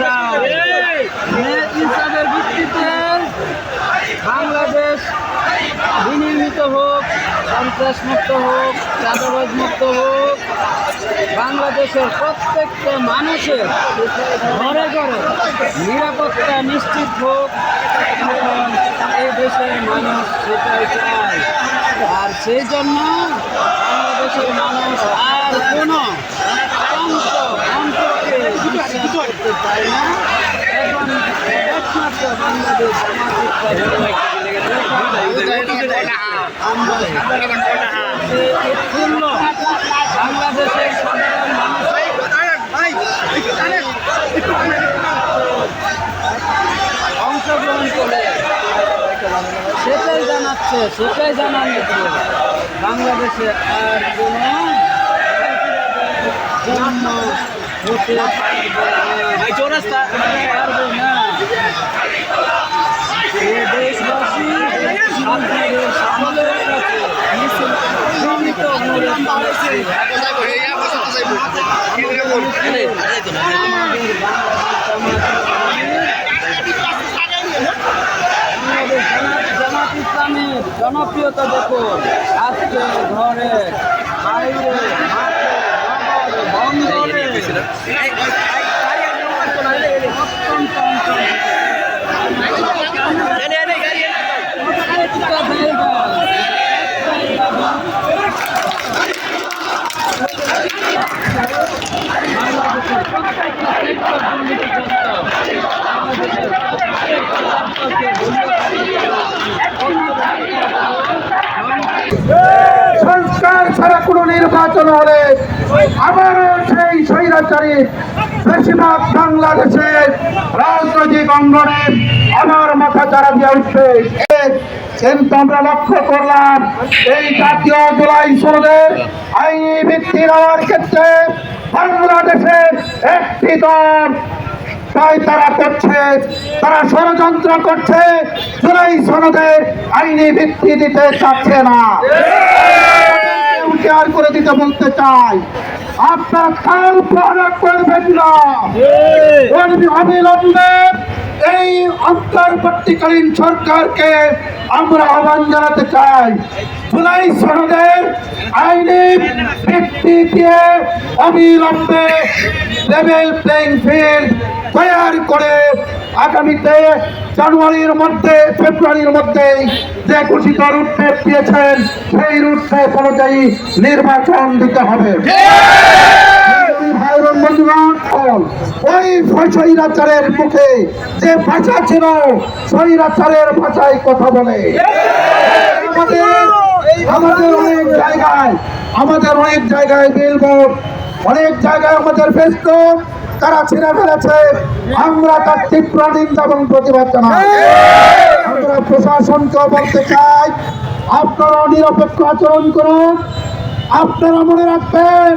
ন্যায় ইনসাফের ভিত্তিতে বাংলাদেশ বিনির্মিত হোক সন্ত্রাস মুক্ত হোক চাঁদাবাজ মুক্ত হোক, বাংলাদেশের প্রত্যেকটা মানুষের ঘরে ঘরে নিরাপত্তা নিশ্চিত হোক এই দেশের মানুষ সেটাই চায়। আর সেই জন্য বাংলাদেশের মানুষ আর কোনো বাংলাদেশের সাধারণ অংশগ্রহণ করে সেটাই জানাচ্ছে সেটাই জানান বাংলাদেশে আর কোনো জন্ম জামাত ইসলামের জনপ্রিয়তা দেখুন। আজকে ঘরে বাইরে মাঠে নগরে বন্দরে অত্যন্ত অঞ্চল প্রত্যেকটা জায়গায় বাংলাদেশের প্রত্যেকটা সেক্টর দুর্নীতিগ্রস্ত বাংলাদেশের প্রত্যেকটা অঞ্চলকে সংস্কার ছাড়া কোনো নির্বাচন হলে আবারও সেই স্বৈরাচারী বেশিরভাগ বাংলাদেশের রাজনৈতিক অঙ্গনে আমার মাথা চারা দিয়ে উঠবে কিন্তু আমরা লক্ষ্য করলাম এই জাতীয় জুলাই সনদের আইনি ভিত্তি দেওয়ার ক্ষেত্রে বাংলাদেশের একটি দল তারা করছে, তারা ষড়যন্ত্র করছে, জুলাই সনদের আইনি ভিত্তি দিতে চাচ্ছে না। উদ্ধার করে দিতে বলতে চাই। আপনার কাল পড়া করবেন না। অবিলম্বে এই অন্তর্বর্তীকালীন সরকারকে আমরা আহ্বান জানাতে চাই। জুলাই সনদের আইনি ভিত্তি দিয়ে অবিলম্বে লেভেল প্লেইং ফিল্ড তৈরি করে আগামীতে জানুয়ারির মধ্যে ফেব্রুয়ারির মধ্যে যে ঘোষিত রুটম্যাপ দিয়েছেন সেই রুটম্যাপ অনুযায়ী নির্বাচন দিতে হবে। বন্ধুগণ, ওই স্বৈরাচারের মুখে, যে ভাষা ছিল স্বৈরাচারের ভাষায় কথা বলে। আমাদের আমাদের অনেক জায়গায়, আমাদের অনেক জায়গায় বিলবোর্ড অনেক জায়গায় আমাদের ফেসবুক তারা ছিঁড়ে ফেলেছে। আমরা তার তীব্র নিন্দা এবং প্রতিবাদ জানাই। আমরা প্রশাসনকে বলতে চাই, আপনারা নিরপেক্ষ আচরণ করুন। আপনারা মনে রাখবেন,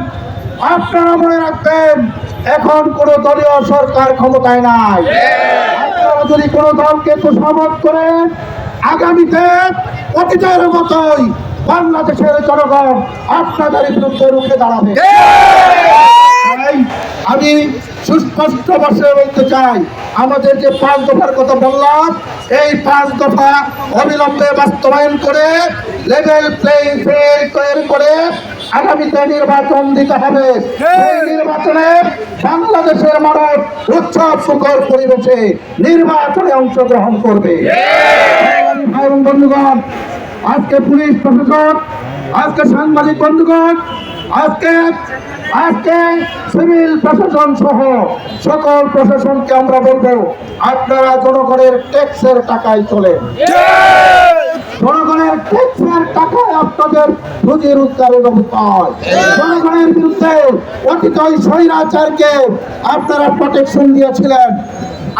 আপনারা মনে রাখবেন এখন কোন দলীয় সরকার ক্ষমতায় নাই। যদি কোন দলকে তোষামত করে আগামীতে অতীতের মতোই বাংলাদেশের জনগণ আপনাদের বিরুদ্ধে রুখে দাঁড়াবে। আমি সুস্পষ্ট ভাষায় বলতে চাই, আমাদের যে পাঁচ দফার কথা বললাম, এই পাঁচ দফা অবিলম্বে বাস্তবায়ন করে লেভেল প্লেইং ফিল্ড তৈরি করে আগামীতে নির্বাচন দিতে হবে। এই নির্বাচনে বাংলাদেশের মানুষ উৎসব সুখর পরিবেশে নির্বাচনে অংশগ্রহণ করবে। বন্ধুগণ আজকে পুলিশ প্রশাসন আজকে সাংবাদিক বন্ধুগণ আজকে আজকে সিভিল প্রশাসন সহ সকল প্রশাসনকে আমরা বলব আপনারা জনগণের ট্যাক্সের টাকায় চলেন। জনগণের ট্যাক্সের টাকায় আপনাদের রুজি রোজগারের ব্যবস্থা হয় জনগণের বিরুদ্ধে স্বৈরাচারকে আপনারা প্রোটেকশন দিয়েছিলেন।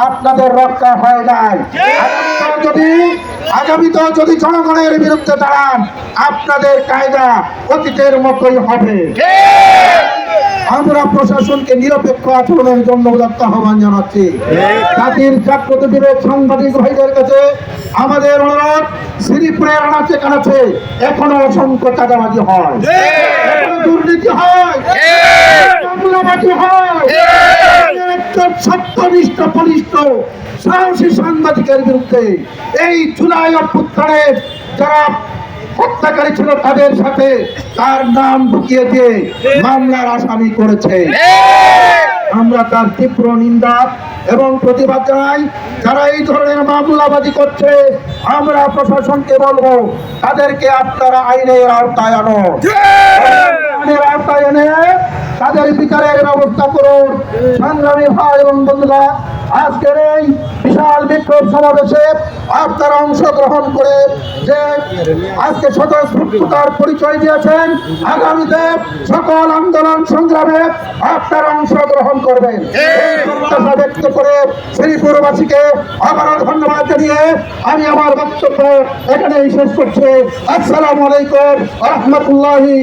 আপনাদের রক্ষা হয় নাই। যদি আগামীতেও যদি জনগণের বিরুদ্ধে দাঁড়ান আপনাদের কায়দা অতীতের মতোই হবে। আমরা প্রশাসনকে নিরপেক্ষ আচরণের জন্য উদাত্ত আহ্বান জানাচ্ছি। জাতির বিবেক সাংবাদিক ভাইদের কাছে আমাদের অনুরোধ প্রেরণা আনাচে আছে এখনও অসংখ্য চাঁদাবাজি হয়। দুর্নীতি হয়। সত্যনিষ্ঠ বলিষ্ঠ সাহসী সাংবাদিকের বিরুদ্ধে এই জুলাই অভ্যুত্থানের যারা হত্যাকারী ছিল তাদের সাথে। তার নাম ঢুকিয়ে দিয়ে মামলার আসামি করেছে। আমরা তার তীব্র নিন্দা এবং প্রতিবাদ জানাই। যারা এই ধরনের মামলাবাজি করছে, আমরা প্রশাসনকে বলব, তাদেরকে আপনারা আইনের আওতায় আনো। আইনের আওতায় এনে তাদের বিচারের ব্যবস্থা করুন। সংগ্রামী ভাই এবং বন্ধুরা, আজকের এই বিশাল বিক্ষোভ সমাবেশে আপনারা অংশগ্রহণ করে যে আজকে স্বতঃস্ফূর্ততার পরিচয় দিয়েছেন, আগামীতে সকল আন্দোলন সংগ্রামে আপনারা অংশগ্রহণ করবেন। করে শ্রীপুরবাসীকে আবারও ধন্যবাদ জানিয়ে আমি আমার বক্তব্য এখানেই শেষ করছি। আসসালামু আলাইকুম রহমতুল্লাহি